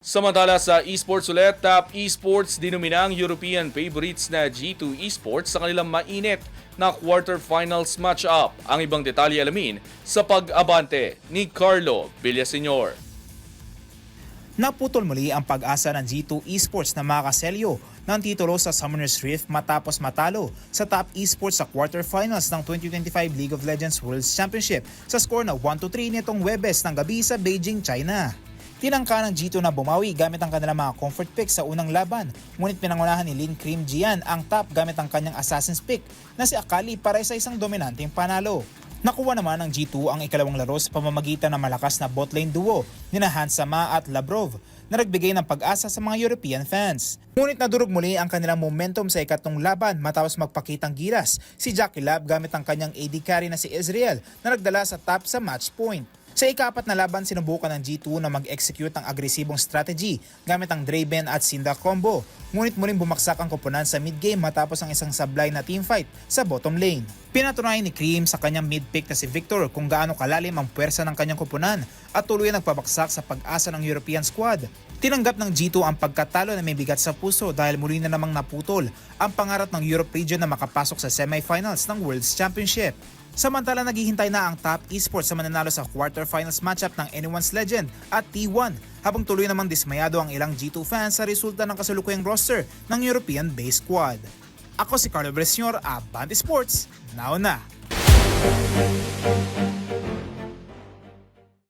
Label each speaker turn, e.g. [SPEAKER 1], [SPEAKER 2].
[SPEAKER 1] Samantala sa esports ulit, Top Esports dinumina ang European favorites na G2 Esports sa kanilang mainit na quarterfinals matchup. Ang ibang detalye alamin sa pag-abante ni Carlo Villaseñor.
[SPEAKER 2] Naputol muli ang pag-asa ng G2 Esports na makaselyo ng titulo sa Summoner's Rift matapos matalo sa Top Esports sa quarterfinals ng 2025 League of Legends World Championship sa score na 1-3 nitong Webes ng gabi sa Beijing, China. Tinangka ng G2 na bumawi gamit ang kanilang mga comfort picks sa unang laban, ngunit pinangunahan ni Lin Cream Jian ang top gamit ang kanyang Assassin's pick na si Akali para sa isang dominanteng panalo. Nakuha naman ng G2 ang ikalawang laro sa pamamagitan ng malakas na botlane duo ni na Hansama at Labrov na nagbigay ng pag-asa sa mga European fans. Ngunit nadurog muli ang kanilang momentum sa ikatlong laban matapos magpakitang giras si Jackie Lab gamit ang kanyang AD carry na si Israel na nagdala sa top sa match point. Sa ikapat na laban, sinubukan ng G2 na mag-execute ng agresibong strategy gamit ang Draven at Sinda combo. Ngunit muling bumaksak ang koponan sa mid-game matapos ang isang sablay na teamfight sa bottom lane. Pinatunayan ni Cream sa kanyang mid-pick na si Victor kung gaano kalalim ang puwersa ng kanyang koponan at tuluyan nagpabaksak sa pag-asa ng European squad. Tinanggap ng G2 ang pagkatalo na may bigat sa puso dahil muli na namang naputol ang pangarap ng Europe region na makapasok sa semifinals ng World Championship. Samantala naghihintay na ang top esports sa mananalo sa quarterfinals matchup ng Anyone's Legend at T1 habang tuloy namang dismayado ang ilang G2 fans sa resulta ng kasalukuyang roster ng European-based squad. Ako si Carlo Brescior, Abante Sports, now na!